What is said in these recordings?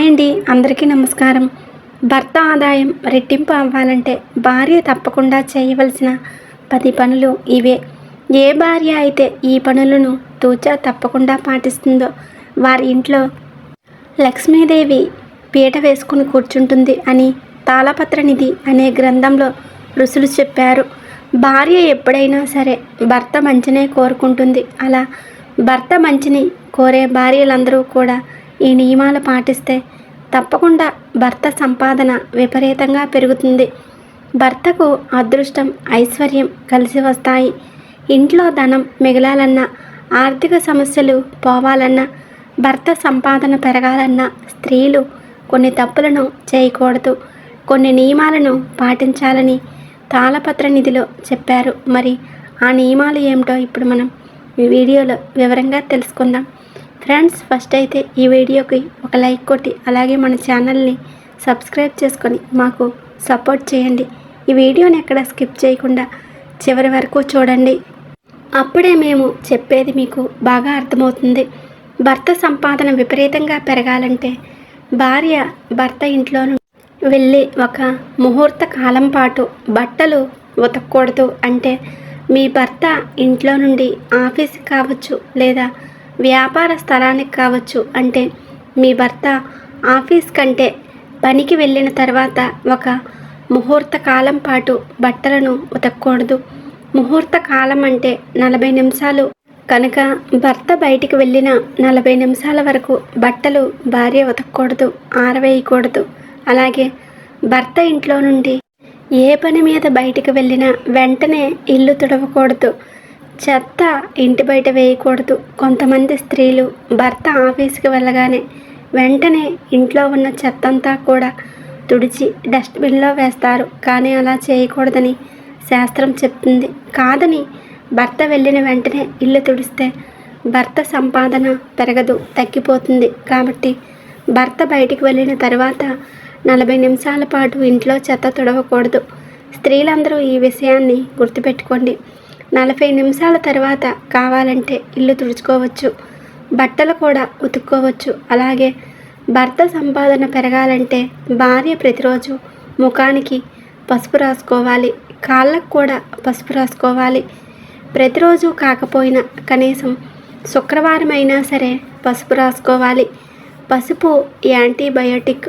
Hi అండి. అందరికీ నమస్కారం. భర్త ఆదాయం రెట్టింపు అవ్వాలంటే భార్య తప్పకుండా చేయవలసిన పది పనులు ఇవే. ఏ భార్య అయితే ఈ పనులను తూచా తప్పకుండా పాటిస్తుందో వారి ఇంట్లో లక్ష్మీదేవి పీట వేసుకుని కూర్చుంటుంది అని తాళపత్రనిధి అనే గ్రంథంలో ఋషులు చెప్పారు. భార్య ఎప్పుడైనా సరే భర్త మంచినే కోరుకుంటుంది. అలా భర్త మంచిని కోరే భార్యలందరూ కూడా ఈ నియమాలు పాటిస్తే తప్పకుండా భర్త సంపాదన విపరీతంగా పెరుగుతుంది. భర్తకు అదృష్టం ఐశ్వర్యం కలిసి వస్తాయి. ఇంట్లో ధనం మిగలాలన్నా ఆర్థిక సమస్యలు పోవాలన్నా భర్త సంపాదన పెరగాలన్నా స్త్రీలు కొన్ని తప్పులను చేయకూడదు. కొన్ని నియమాలను పాటించాలని తాళపత్ర నిధిలో చెప్పారు. మరి ఆ నియమాలు ఏమిటో ఇప్పుడు మనం ఈ వీడియోలో వివరంగా తెలుసుకుందాం. ఫ్రెండ్స్ ఫస్ట్ అయితే ఈ వీడియోకి ఒక లైక్ కొట్టి అలాగే మన ఛానల్ని సబ్స్క్రైబ్ చేసుకొని మాకు సపోర్ట్ చేయండి. ఈ వీడియోని ఎక్కడ స్కిప్ చేయకుండా చివరి వరకు చూడండి. అప్పుడే మేము చెప్పేది మీకు బాగా అర్థమవుతుంది. భర్త సంపాదన విపరీతంగా పెరగాలంటే భార్య భర్త ఇంట్లోను వెళ్ళి ఒక ముహూర్త కాలం పాటు బట్టలు ఉతకూడదు అంటే మీ భర్త ఇంట్లో నుండి ఆఫీస్ కావచ్చు లేదా వ్యాపార స్థలానికి కావచ్చు అంటే మీ భర్త ఆఫీస్ కంటే పనికి వెళ్ళిన తర్వాత ఒక ముహూర్త కాలం పాటు బట్టలను ఉతకూడదు. ముహూర్త కాలం అంటే నలభై నిమిషాలు. కనుక భర్త బయటికి వెళ్ళిన నలభై నిమిషాల వరకు బట్టలు భార్య ఉతకూడదు ఆరవేయకూడదు. అలాగే భర్త ఇంట్లో నుండి ఏ పని మీద బయటికి వెళ్ళినా వెంటనే ఇల్లు తుడవకూడదు. చెత్త ఇంటి బయట వేయకూడదు. కొంతమంది స్త్రీలు భర్త ఆఫీస్కి వెళ్ళగానే వెంటనే ఇంట్లో ఉన్న చెత్తంతా కూడా తుడిచి డస్ట్బిన్లో వేస్తారు. కానీ అలా చేయకూడదని శాస్త్రం చెప్తుంది. కాదని భర్త వెళ్ళిన వెంటనే ఇల్లు తుడిస్తే భర్త సంపాదన పెరగదు తగ్గిపోతుంది. కాబట్టి భర్త బయటికి వెళ్ళిన తర్వాత నలభై నిమిషాల పాటు ఇంట్లో చెత్త తుడవకూడదు. స్త్రీలందరూ ఈ విషయాన్ని గుర్తుపెట్టుకోండి. నలభై నిమిషాల తర్వాత కావాలంటే ఇల్లు తుడుచుకోవచ్చు బట్టలు కూడా ఉతుక్కోవచ్చు. అలాగే భర్త సంపాదన పెరగాలంటే భార్య ప్రతిరోజు ముఖానికి పసుపు రాసుకోవాలి కాళ్ళకు కూడా పసుపు రాసుకోవాలి. ప్రతిరోజు కాకపోయినా కనీసం శుక్రవారం అయినా సరే పసుపు రాసుకోవాలి. పసుపు యాంటీబయోటిక్.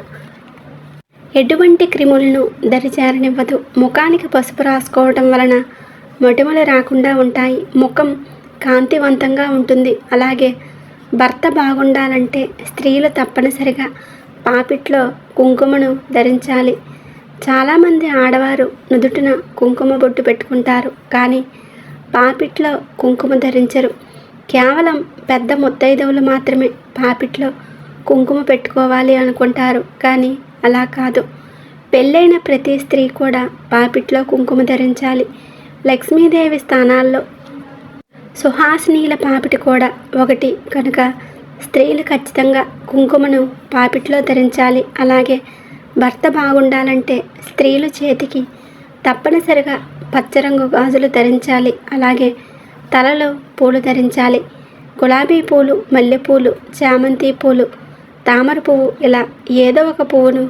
ఎటువంటి క్రిములను దరిచేరనివ్వదు. ముఖానికి పసుపు రాసుకోవటం వలన మొటిమలు రాకుండా ఉంటాయి. ముఖం కాంతివంతంగా ఉంటుంది. అలాగే భర్త బాగుండాలంటే స్త్రీలు తప్పనిసరిగా పాపిట్లో కుంకుమను ధరించాలి. చాలామంది ఆడవారు నుదుటిన కుంకుమ బొట్టు పెట్టుకుంటారు. కానీ పాపిట్లో కుంకుమ ధరించరు. కేవలం పెద్ద ముత్తైదవులు మాత్రమే పాపిట్లో కుంకుమ పెట్టుకోవాలి అనుకుంటారు. కానీ అలా కాదు. పెళ్ళైన ప్రతి స్త్రీ కూడా పాపిట్లో కుంకుమ ధరించాలి. లక్ష్మీదేవి స్థానాల్లో. సుహాసినీల పాపిటి కూడా ఒకటి. కనుక స్త్రీలు ఖచ్చితంగా కుంకుమను పాపిట్లో ధరించాలి. అలాగే భర్త బాగుండాలంటే స్త్రీలు చేతికి తప్పనిసరిగా పచ్చరంగు గాజులు ధరించాలి. అలాగే తలలో పూలు ధరించాలి. గులాబీ పూలు మల్లెపూలు చామంతి పూలు తామర పువ్వు ఇలా ఏదో ఒక పువ్వును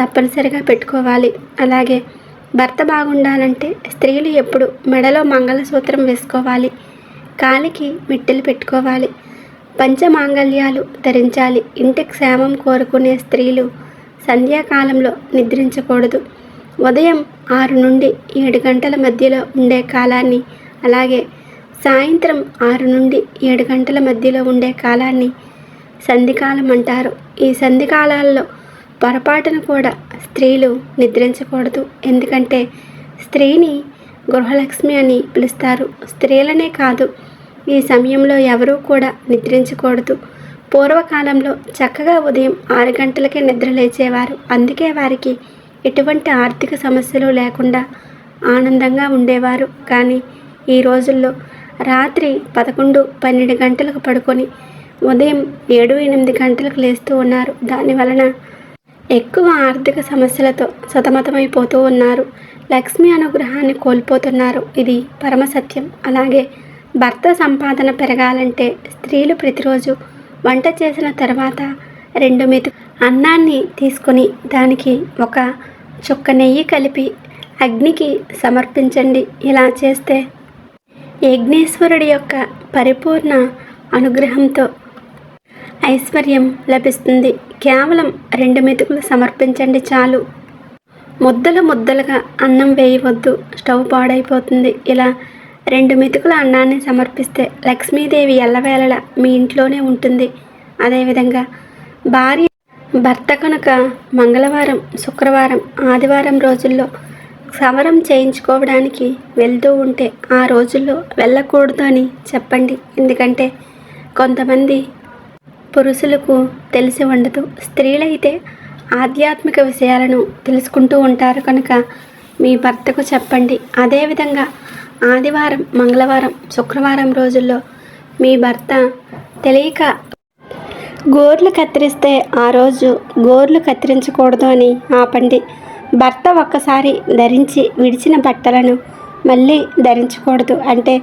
తప్పనిసరిగా పెట్టుకోవాలి. అలాగే భర్త బాగుండాలంటే స్త్రీలు ఎప్పుడు మెడలో మంగళసూత్రం వేసుకోవాలి. కాలికి మిట్టెలు పెట్టుకోవాలి. పంచమాంగళ్యాలు ధరించాలి. ఇంటి క్షేమం కోరుకునే స్త్రీలు సంధ్యాకాలంలో నిద్రించకూడదు. ఉదయం ఆరు నుండి ఏడు గంటల మధ్యలో ఉండే కాలాన్ని అలాగే సాయంత్రం ఆరు నుండి ఏడు గంటల మధ్యలో ఉండే కాలాన్ని సంధికాలం అంటారు ఈ సంధికాలాల్లో పొరపాటును కూడా స్త్రీలు నిద్రించకూడదు. ఎందుకంటే స్త్రీని గృహలక్ష్మి అని పిలుస్తారు. స్త్రీలనే కాదు ఈ సమయంలో ఎవరూ కూడా నిద్రించకూడదు. పూర్వకాలంలో చక్కగా ఉదయం ఆరు గంటలకే నిద్ర లేచేవారు. అందుకే వారికి ఎటువంటి ఆర్థిక సమస్యలు లేకుండా ఆనందంగా ఉండేవారు. కానీ ఈ రోజుల్లో రాత్రి పదకొండు పన్నెండు గంటలకు పడుకొని ఉదయం ఏడు ఎనిమిది గంటలకు లేస్తూ ఉన్నారు. దాని వలన ఎక్కువ ఆర్థిక సమస్యలతో సతమతమైపోతూ ఉన్నారు. లక్ష్మి అనుగ్రహాన్ని కోల్పోతున్నారు. ఇది పరమసత్యం అలాగే భర్త సంపాదన పెరగాలంటే స్త్రీలు ప్రతిరోజు వంట చేసిన తర్వాత రెండు మెతు అన్నాన్ని తీసుకొని దానికి ఒక చుక్క నెయ్యి కలిపి అగ్నికి సమర్పించండి. ఇలా చేస్తే యజ్ఞేశ్వరుడి యొక్క పరిపూర్ణ అనుగ్రహంతో ఐశ్వర్యం లభిస్తుంది. కేవలం రెండు మెతుకులు సమర్పించండి చాలు. ముద్దలు ముద్దలుగా అన్నం వేయవద్దు. స్టవ్ పాడైపోతుంది. ఇలా రెండు మెతుకుల అన్నాన్ని సమర్పిస్తే లక్ష్మీదేవి ఎల్లవేళలా మీ ఇంట్లోనే ఉంటుంది. అదేవిధంగా భార్య భర్త కనుక మంగళవారం శుక్రవారం ఆదివారం రోజుల్లో సమరం చేయించుకోవడానికి వెళ్తూ ఉంటే ఆ రోజుల్లో వెళ్ళకూడదు అని చెప్పండి. ఎందుకంటే కొంతమంది పురుషులకు తెలిసి ఉండదు. స్త్రీలైతే ఆధ్యాత్మిక విషయాలను తెలుసుకుంటూ ఉంటారు కనుక మీ భర్తకు చెప్పండి. అదేవిధంగా ఆదివారం మంగళవారం శుక్రవారం రోజుల్లో మీ భర్త తెలియక గోర్లు కత్తిరిస్తే ఆ రోజు గోర్లు కత్తిరించకూడదు అని ఆపండి. భర్త ఒక్కసారి ధరించి విడిచిన బట్టలను మళ్ళీ ధరించకూడదు. అంటే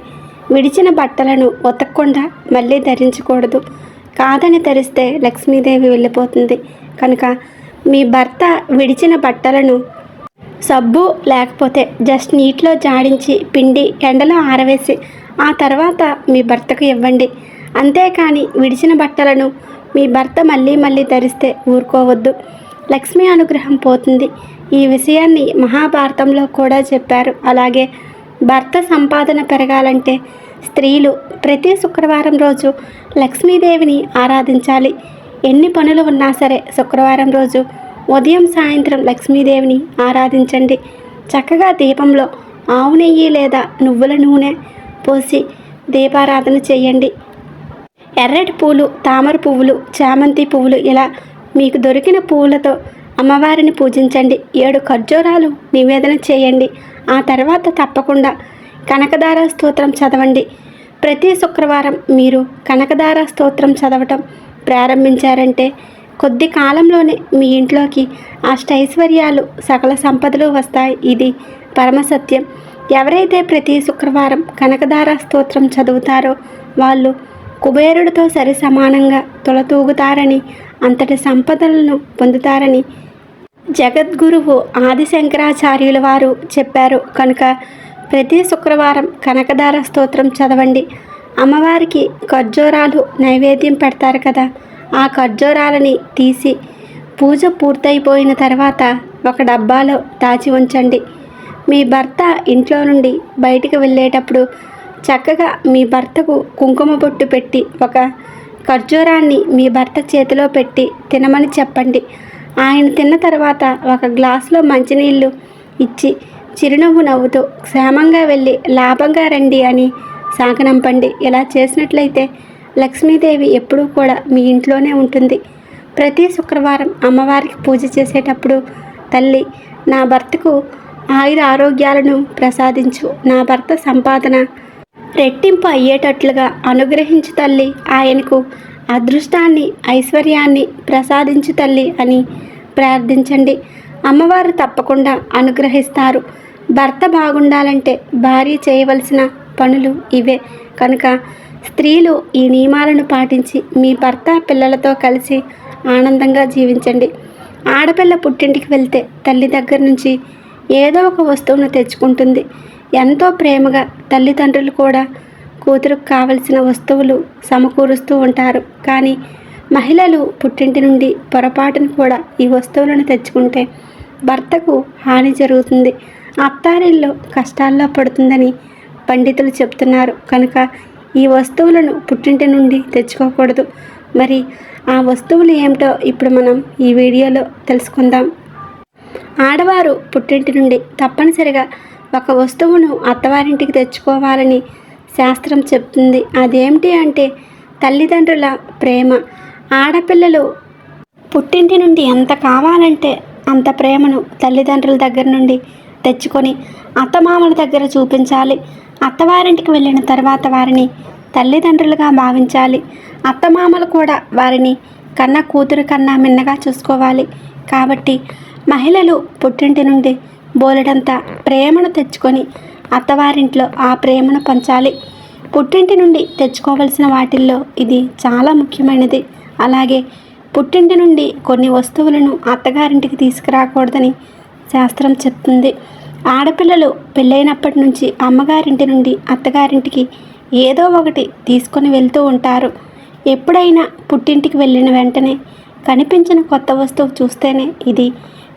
విడిచిన బట్టలను ఉతకకుండా మళ్ళీ ధరించకూడదు. కాదని తెరిస్తే లక్ష్మీదేవి వెళ్ళిపోతుంది. కనుక మీ భర్త విడిచిన బట్టలను సబ్బు లేకపోతే జస్ట్ నీటిలో జాడించి పిండి ఎండలో ఆరవేసి ఆ తర్వాత మీ భర్తకు ఇవ్వండి. అంతేకాని విడిచిన బట్టలను మీ భర్త మళ్ళీ మళ్ళీ ధరిస్తే ఊరుకోవద్దు. లక్ష్మీ అనుగ్రహం పోతుంది. ఈ విషయాన్ని మహాభారతంలో కూడా చెప్పారు. అలాగే భర్త సంపాదన పెరగాలంటే స్త్రీలు ప్రతి శుక్రవారం రోజు లక్ష్మీదేవిని ఆరాధించాలి. ఎన్ని పనులు ఉన్నా సరే శుక్రవారం రోజు ఉదయం సాయంత్రం లక్ష్మీదేవిని ఆరాధించండి. చక్కగా దీపంలో ఆవు నెయ్యి లేదా నువ్వుల నూనె పోసి దీపారాధన చేయండి. ఎర్రటి పూలు తామర పువ్వులు చామంతి పువ్వులు ఇలా మీకు దొరికిన పువ్వులతో అమ్మవారిని పూజించండి. ఏడు ఖర్జూరాలు నివేదన చేయండి. ఆ తర్వాత తప్పకుండా కనకదార స్తోత్రం చదవండి. ప్రతి శుక్రవారం మీరు కనకదార స్తోత్రం చదవటం ప్రారంభించారంటే కొద్ది కాలంలోనే మీ ఇంట్లోకి అష్టైశ్వర్యాలు సకల సంపదలు వస్తాయి. ఇది పరమసత్యం. ఎవరైతే ప్రతి శుక్రవారం కనకదార స్తోత్రం చదువుతారో వాళ్ళు కుబేరుడితో సరి సమానంగా తొలతూగుతారని అంతటి సంపదలను పొందుతారని జగద్గురువు ఆదిశంకరాచార్యుల వారు చెప్పారు. కనుక ప్రతి శుక్రవారం కనకదార స్తోత్రం చదవండి. అమ్మవారికి ఖర్జూరాలు నైవేద్యం పెడతారు కదా ఆ ఖర్జూరాలని తీసి పూజ పూర్తయిపోయిన తర్వాత ఒక డబ్బాలో దాచి ఉంచండి. మీ భర్త ఇంట్లో నుండి బయటికి వెళ్ళేటప్పుడు చక్కగా మీ భర్తకు కుంకుమ బొట్టు పెట్టి ఒక ఖర్జూరాన్ని మీ భర్త చేతిలో పెట్టి తినమని చెప్పండి. ఆయన తిన్న తర్వాత ఒక గ్లాసులో మంచినీళ్ళు ఇచ్చి చిరునవ్వు నవ్వుతూ క్షేమంగా వెళ్ళి లాభంగా రండి అని సాగనంపండి. ఇలా చేసినట్లయితే లక్ష్మీదేవి ఎప్పుడూ కూడా మీ ఇంట్లోనే ఉంటుంది. ప్రతి శుక్రవారం అమ్మవారికి పూజ చేసేటప్పుడు తల్లి నా భర్తకు ఆయుర ఆరోగ్యాలను ప్రసాదించు. నా భర్త సంపాదన రెట్టింపు అయ్యేటట్లుగా అనుగ్రహించు తల్లి. ఆయనకు అదృష్టాన్ని ఐశ్వర్యాన్ని ప్రసాదించు తల్లి అని ప్రార్థించండి. అమ్మవారు తప్పకుండా అనుగ్రహిస్తారు. భర్త బాగుండాలంటే భార్య చేయవలసిన పనులు ఇవే. కనుక స్త్రీలు ఈ నియమాలను పాటించి మీ భర్త పిల్లలతో కలిసి ఆనందంగా జీవించండి. ఆడపిల్ల పుట్టింటికి వెళ్తే తల్లి దగ్గర నుంచి ఏదో ఒక వస్తువును తెచ్చుకుంటుంది. ఎంతో ప్రేమగా తల్లిదండ్రులు కూడా కూతురుకు కావలసిన వస్తువులు సమకూరుస్తూ ఉంటారు. కానీ మహిళలు పుట్టింటి నుండి పొరపాటును కూడా ఈ వస్తువులను తెచ్చుకుంటే భర్తకు హాని జరుగుతుంది. అత్తారిల్లో కష్టాల్లో పడుతుందని పండితులు చెప్తున్నారు. కనుక ఈ వస్తువులను పుట్టింటి నుండి తెచ్చుకోకూడదు. మరి ఆ వస్తువులు ఏమిటో ఇప్పుడు మనం ఈ వీడియోలో తెలుసుకుందాం. ఆడవారు పుట్టింటి నుండి తప్పనిసరిగా ఒక వస్తువును అత్తవారింటికి తెచ్చుకోవాలని శాస్త్రం చెప్తుంది. అదేమిటి అంటే తల్లిదండ్రుల ప్రేమ. ఆడపిల్లలు పుట్టింటి నుండి ఎంత కావాలంటే అంత ప్రేమను తల్లిదండ్రుల దగ్గర నుండి తెచ్చుకొని అత్తమామల దగ్గర చూపించాలి. అత్తవారింటికి వెళ్ళిన తర్వాత వారిని తల్లిదండ్రులుగా భావించాలి. అత్తమామలు కూడా వారిని కన్న కూతురు కన్నా మిన్నగా చూసుకోవాలి. కాబట్టి మహిళలు పుట్టింటి నుండి బోలెడంత ప్రేమను తెచ్చుకొని అత్తవారింట్లో ఆ ప్రేమను పంచాలి. పుట్టింటి నుండి తెచ్చుకోవలసిన వాటిల్లో ఇది చాలా ముఖ్యమైనది. అలాగే పుట్టింటి నుండి కొన్ని వస్తువులను అత్తగారింటికి తీసుకురాకూడదని శాస్త్రం చెప్తుంది. ఆడపిల్లలు పెళ్ళైనప్పటి నుంచి అమ్మగారింటి నుండి అత్తగారింటికి ఏదో ఒకటి తీసుకొని వెళ్తూ ఉంటారు. ఎప్పుడైనా పుట్టింటికి వెళ్ళిన వెంటనే కనిపించిన కొత్త వస్తువు చూస్తేనే ఇది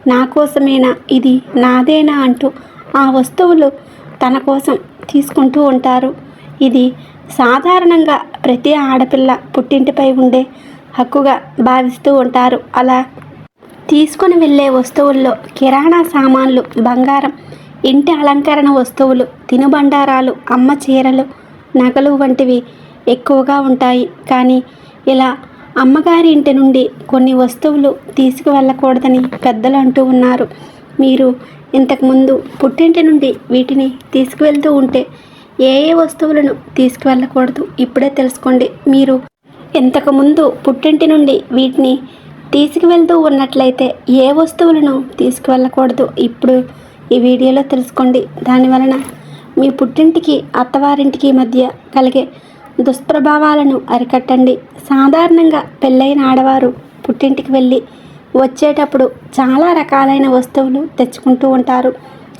నా కోసమేనా ఇది నాదేనా అంటూ ఆ వస్తువులు తన కోసం తీసుకుంటూ ఉంటారు. ఇది సాధారణంగా ప్రతి ఆడపిల్ల పుట్టింటిపై ఉండే హక్కుగా భావిస్తూ ఉంటారు. అలా తీసుకొని వెళ్ళే వస్తువుల్లో కిరాణా సామాన్లు బంగారం ఇంటి అలంకరణ వస్తువులు తినుబండారాలు అమ్మ చీరలు నగలు వంటివి ఎక్కువగా ఉంటాయి. కానీ ఇలా అమ్మగారి ఇంటి నుండి కొన్ని వస్తువులు తీసుకువెళ్ళకూడదని పెద్దలు అంటూ ఉన్నారు. మీరు ఇంతకుముందు పుట్టింటి నుండి వీటిని తీసుకువెళ్తూ ఉంటే ఏ ఏ వస్తువులను తీసుకువెళ్ళకూడదు? ఇప్పుడే తెలుసుకోండి. మీరు ఇంతకుముందు పుట్టింటి నుండి వీటిని తీసుకువెళ్తూ ఉన్నట్లయితే ఏ వస్తువులను తీసుకువెళ్ళకూడదు? ఇప్పుడు ఈ వీడియోలో తెలుసుకోండి. దానివలన మీ పుట్టింటికి అత్తవారింటికి మధ్య కలిగే దుష్ప్రభావాలను అరికట్టండి. సాధారణంగా పెళ్ళైన ఆడవారు పుట్టింటికి వెళ్ళి వచ్చేటప్పుడు చాలా రకాలైన వస్తువులు తెచ్చుకుంటూ ఉంటారు.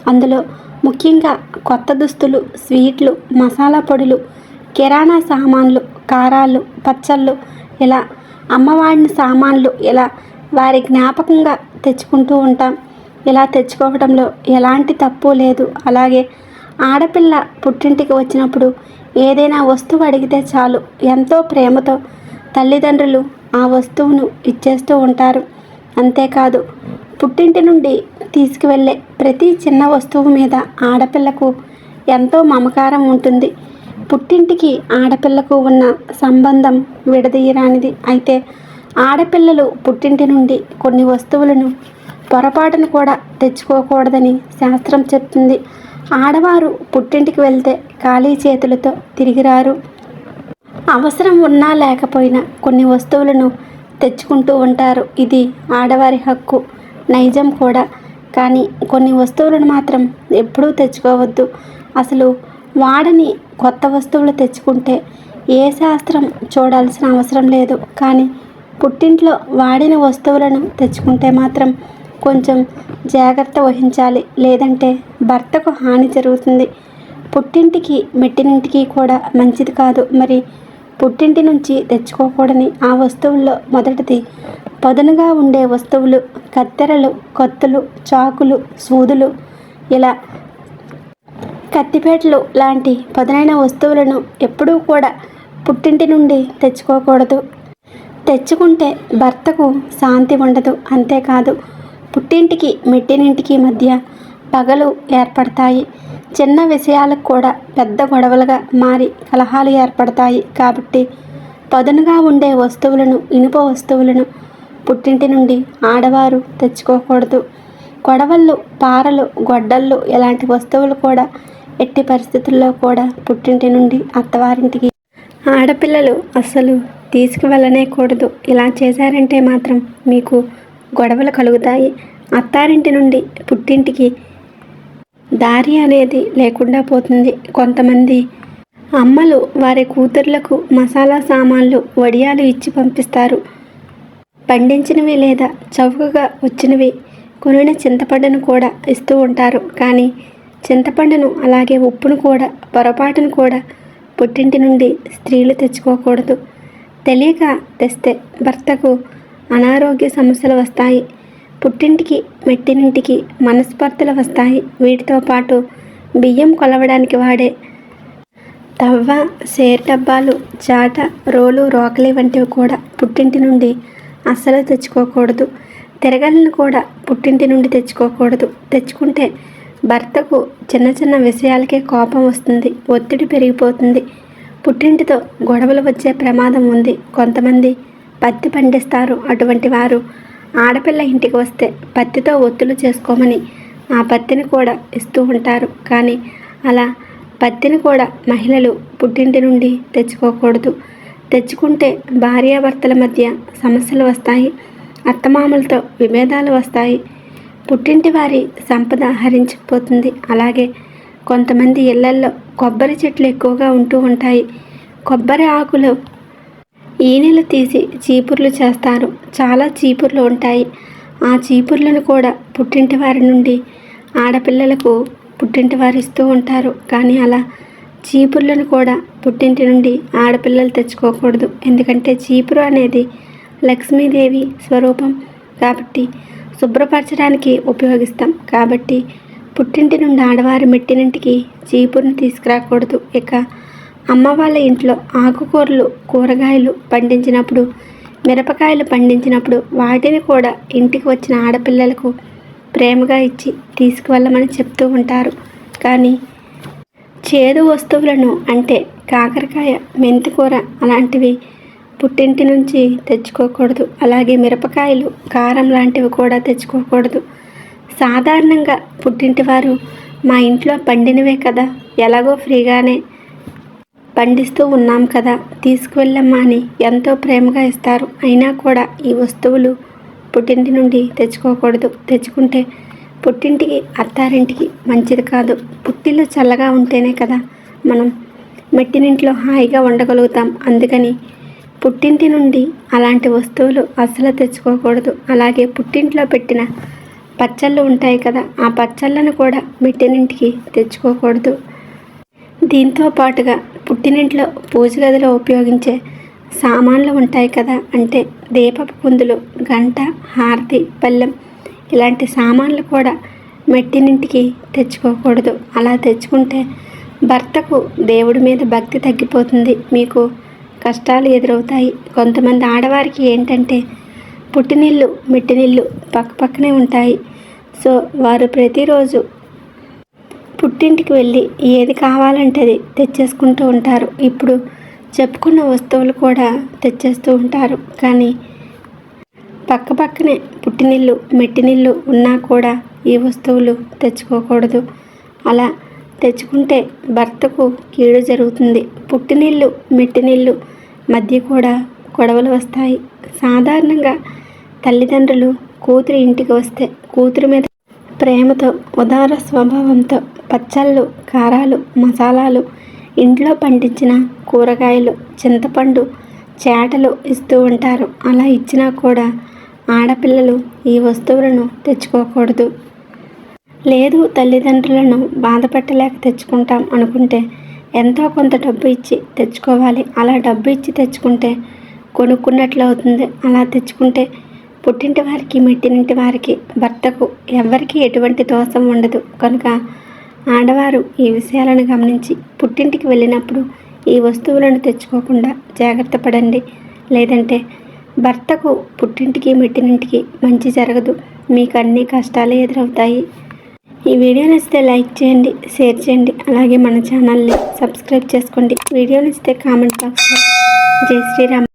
అందులో ముఖ్యంగా కొత్త దుస్తులు స్వీట్లు మసాలా పొడులు కిరాణా సామాన్లు కారాలు పచ్చళ్ళు ఇలా అమ్మవాడిని సామాన్లు ఇలా వారి జ్ఞాపకంగా తెచ్చుకుంటూ ఉంటాం. ఇలా తెచ్చుకోవడంలో ఎలాంటి తప్పు లేదు. అలాగే ఆడపిల్ల పుట్టింటికి వచ్చినప్పుడు ఏదైనా వస్తువు అడిగితే చాలు. ఎంతో ప్రేమతో తల్లిదండ్రులు ఆ వస్తువును ఇచ్చేస్తూ ఉంటారు. అంతేకాదు పుట్టింటి నుండి తీసుకువెళ్ళే ప్రతి చిన్న వస్తువు మీద ఆడపిల్లకు ఎంతో మమకారం ఉంటుంది. పుట్టింటికి ఆడపిల్లకు ఉన్న సంబంధం విడదీయరానిది. అయితే ఆడపిల్లలు పుట్టింటి నుండి కొన్ని వస్తువులను పొరపాటును కూడా తెచ్చుకోకూడదని శాస్త్రం చెప్తుంది. ఆడవారు పుట్టింటికి వెళ్తే ఖాళీ చేతులతో తిరిగిరారు అవసరం ఉన్నా లేకపోయినా కొన్ని వస్తువులను తెచ్చుకుంటూ ఉంటారు. ఇది ఆడవారి హక్కు నైజం కూడా. కానీ కొన్ని వస్తువులను మాత్రం ఎప్పుడూ తెచ్చుకోవద్దు. అసలు వాడని కొత్త వస్తువులు తెచ్చుకుంటే ఏ శాస్త్రం చూడాల్సిన అవసరం లేదు. కానీ పుట్టింట్లో వాడిన వస్తువులను తెచ్చుకుంటే మాత్రం కొంచెం జాగ్రత్త వహించాలి. లేదంటే భర్తకు హాని జరుగుతుంది. పుట్టింటికి మెట్టినింటికి కూడా మంచిది కాదు. మరి పుట్టింటి నుంచి తెచ్చుకోకూడని ఆ వస్తువుల్లో మొదటిది పదునుగా ఉండే వస్తువులు కత్తెరలు కత్తులు చాకులు సూదులు ఇలా కత్తిపేటలు లాంటి పదునైన వస్తువులను ఎప్పుడూ కూడా పుట్టింటి నుండి తెచ్చుకోకూడదు. తెచ్చుకుంటే భర్తకు శాంతి ఉండదు. అంతేకాదు పుట్టింటికి మెట్టినింటికి మధ్య పగలు ఏర్పడతాయి. చిన్న విషయాలకు కూడా పెద్ద గొడవలుగా మారి కలహాలు ఏర్పడతాయి. కాబట్టి పదునుగా ఉండే వస్తువులను ఇనుప వస్తువులను పుట్టింటి నుండి ఆడవారు తెచ్చుకోకూడదు. గొడవళ్ళు పారలు గొడ్డళ్ళు ఇలాంటి వస్తువులు కూడా ఎట్టి పరిస్థితుల్లో కూడా పుట్టింటి నుండి అత్తవారింటికి ఆడపిల్లలు అసలు తీసుకువెళ్ళనే కూడదు. ఇలా చేశారంటే మాత్రం మీకు గొడవలు కలుగుతాయి. అత్తారింటి నుండి పుట్టింటికి దారి అనేది లేకుండా పోతుంది. కొంతమంది అమ్మలు వారి కూతుర్లకు మసాలా సామాన్లు వడియాలు ఇచ్చి పంపిస్తారు. పండించినవి లేదా చౌకగా వచ్చినవి కొనిన చింతపండును కూడా ఇస్తూ ఉంటారు. కానీ చింతపండును అలాగే ఉప్పును కూడా పొరపాటును కూడా పుట్టింటి నుండి స్త్రీలు తెచ్చుకోకూడదు. తెలియక తెస్తే భర్తకు అనారోగ్య సమస్యలు వస్తాయి. పుట్టింటికి మెట్టినింటికి మనస్పర్ధలు వస్తాయి. వీటితో పాటు బియ్యం కొలవడానికి వాడే తవ్వ సేర్ డబ్బాలు చాట రోలు రోకలి వంటివి కూడా పుట్టింటి నుండి అస్సలు తెచ్చుకోకూడదు. తిరగలను కూడా పుట్టింటి నుండి తెచ్చుకోకూడదు. తెచ్చుకుంటే భర్తకు చిన్న చిన్న విషయాలకే కోపం వస్తుంది ఒత్తిడి పెరిగిపోతుంది. పుట్టింటితో గొడవలు వచ్చే ప్రమాదం ఉంది. కొంతమంది పత్తి పండిస్తారు అటువంటి వారు. ఆడపిల్ల ఇంటికి వస్తే పత్తితో ఒత్తులు చేసుకోమని ఆ పత్తిని కూడా ఇస్తూ ఉంటారు. కానీ అలా పత్తిని కూడా మహిళలు పుట్టింటి నుండి తెచ్చుకోకూడదు. తెచ్చుకుంటే భార్యాభర్తల మధ్య సమస్యలు వస్తాయి అత్తమామలతో విభేదాలు వస్తాయి. పుట్టింటి వారి సంపద హరించిపోతుంది అలాగే కొంతమంది ఇళ్ళల్లో కొబ్బరి చెట్లు ఎక్కువగా ఉంటూ ఉంటాయి. కొబ్బరి ఆకులు ఈనెలు తీసి చీపుర్లు చేస్తారు. చాలా చీపుర్లు ఉంటాయి. ఆ చీపుర్లను కూడా పుట్టింటి వారి నుండి ఆడపిల్లలకు పుట్టింటి వారు ఇస్తూ ఉంటారు. కానీ అలా చీపుర్లను కూడా పుట్టింటి నుండి ఆడపిల్లలు తెచ్చుకోకూడదు. ఎందుకంటే చీపురు అనేది లక్ష్మీదేవి స్వరూపం. కాబట్టి శుభ్రపరచడానికి ఉపయోగిస్తాం. కాబట్టి పుట్టింటి నుండి ఆడవారి మెట్టినింటికి చీపురుని తీసుకురాకూడదు. ఇక అమ్మ వాళ్ళ ఇంట్లో ఆకుకూరలు కూరగాయలు పండించినప్పుడు మిరపకాయలు పండించినప్పుడు వాటిని కూడా ఇంటికి వచ్చిన ఆడపిల్లలకు ప్రేమగా ఇచ్చి తీసుకువెళ్ళమని చెప్తూ ఉంటారు. కానీ చేదు వస్తువులను అంటే కాకరకాయ మెంతికూర అలాంటివి పుట్టింటి నుంచి తెచ్చుకోకూడదు. అలాగే మిరపకాయలు కారం లాంటివి కూడా తెచ్చుకోకూడదు. సాధారణంగా పుట్టింటి వారు మా ఇంట్లో పండినవే కదా ఎలాగో ఫ్రీగానే పండిస్తూ ఉన్నాం కదా తీసుకువెళ్ళమ్మా అని ఎంతో ప్రేమగా ఇస్తారు. అయినా కూడా ఈ వస్తువులు పుట్టింటి నుండి తెచ్చుకోకూడదు. తెచ్చుకుంటే పుట్టింటికి అత్తారింటికి మంచిది కాదు. పుట్టిల్లు చల్లగా ఉంటేనే కదా మనం మెట్టినింట్లో హాయిగా ఉండగలుగుతాం. అందుకని పుట్టింటి నుండి అలాంటి వస్తువులు అస్సలు తెచ్చుకోకూడదు. అలాగే పుట్టింట్లో పెట్టిన పచ్చళ్ళు ఉంటాయి కదా ఆ పచ్చళ్ళను కూడా మెట్టినింటికి తెచ్చుకోకూడదు. దీంతో పాటుగా పుట్టినింట్లో పూజ గదిలో ఉపయోగించే సామాన్లు ఉంటాయి కదా అంటే దీపపు కుందులు గంట హారతి పళ్ళెం ఇలాంటి సామాన్లు కూడా మెట్టినింటికి తెచ్చుకోకూడదు. అలా తెచ్చుకుంటే భర్తకు దేవుడి మీద భక్తి తగ్గిపోతుంది. మీకు కష్టాలు ఎదురవుతాయి. కొంతమంది ఆడవారికి ఏంటంటే పుట్టినిల్లు మిట్టినిల్లు పక్కపక్కనే ఉంటాయి. సో వారు ప్రతిరోజు పుట్టింటికి వెళ్ళి ఏది కావాలంటే అది తెచ్చేసుకుంటూ ఉంటారు. ఇప్పుడు చెప్పుకున్న వస్తువులు కూడా తెచ్చేస్తూ ఉంటారు. కానీ పక్కపక్కనే పుట్టినిల్లు మెట్టినిల్లు ఉన్నా కూడా ఈ వస్తువులు తెచ్చుకోకూడదు. అలా తెచ్చుకుంటే భర్తకు కీడు జరుగుతుంది. పుట్టినీళ్ళు మెట్టినీళ్ళు మధ్య కూడా గొడవలు వస్తాయి. సాధారణంగా తల్లిదండ్రులు కూతురి ఇంటికి వస్తే కూతురి మీద ప్రేమతో ఉదార స్వభావంతో పచ్చళ్ళు కారాలు మసాలాలు ఇంట్లో పండించిన కూరగాయలు చింతపండు చేటలు ఇస్తూ ఉంటారు. అలా ఇచ్చినా కూడా ఆడపిల్లలు ఈ వస్తువులను తెచ్చుకోకూడదు. లేదు తల్లిదండ్రులను బాధ పెట్టలేక తెచ్చుకుంటాం అనుకుంటే ఎంతో కొంత డబ్బు ఇచ్చి తెచ్చుకోవాలి. అలా డబ్బు ఇచ్చి తెచ్చుకుంటే కొనుక్కున్నట్లు అవుతుంది. అలా తెచ్చుకుంటే పుట్టింటి వారికి మెట్టినింటి వారికి భర్తకు ఎవరికి ఎటువంటి దోషం ఉండదు. కనుక ఆడవారు ఈ విషయాలను గమనించి పుట్టింటికి వెళ్ళినప్పుడు ఈ వస్తువులను తెచ్చుకోకుండా జాగ్రత్త పడండి. లేదంటే భర్తకు పుట్టింటికి మెట్టినింటికి మంచి జరగదు. మీకు అన్ని కష్టాలే ఎదురవుతాయి. ఈ వీడియో నచ్చితే లైక్ చేయండి షేర్ చేయండి అలాగే మన ఛానల్ని సబ్స్క్రైబ్ చేసుకోండి. వీడియో నచ్చితే కామెంట్ బాక్స్లో. జై శ్రీరామ్.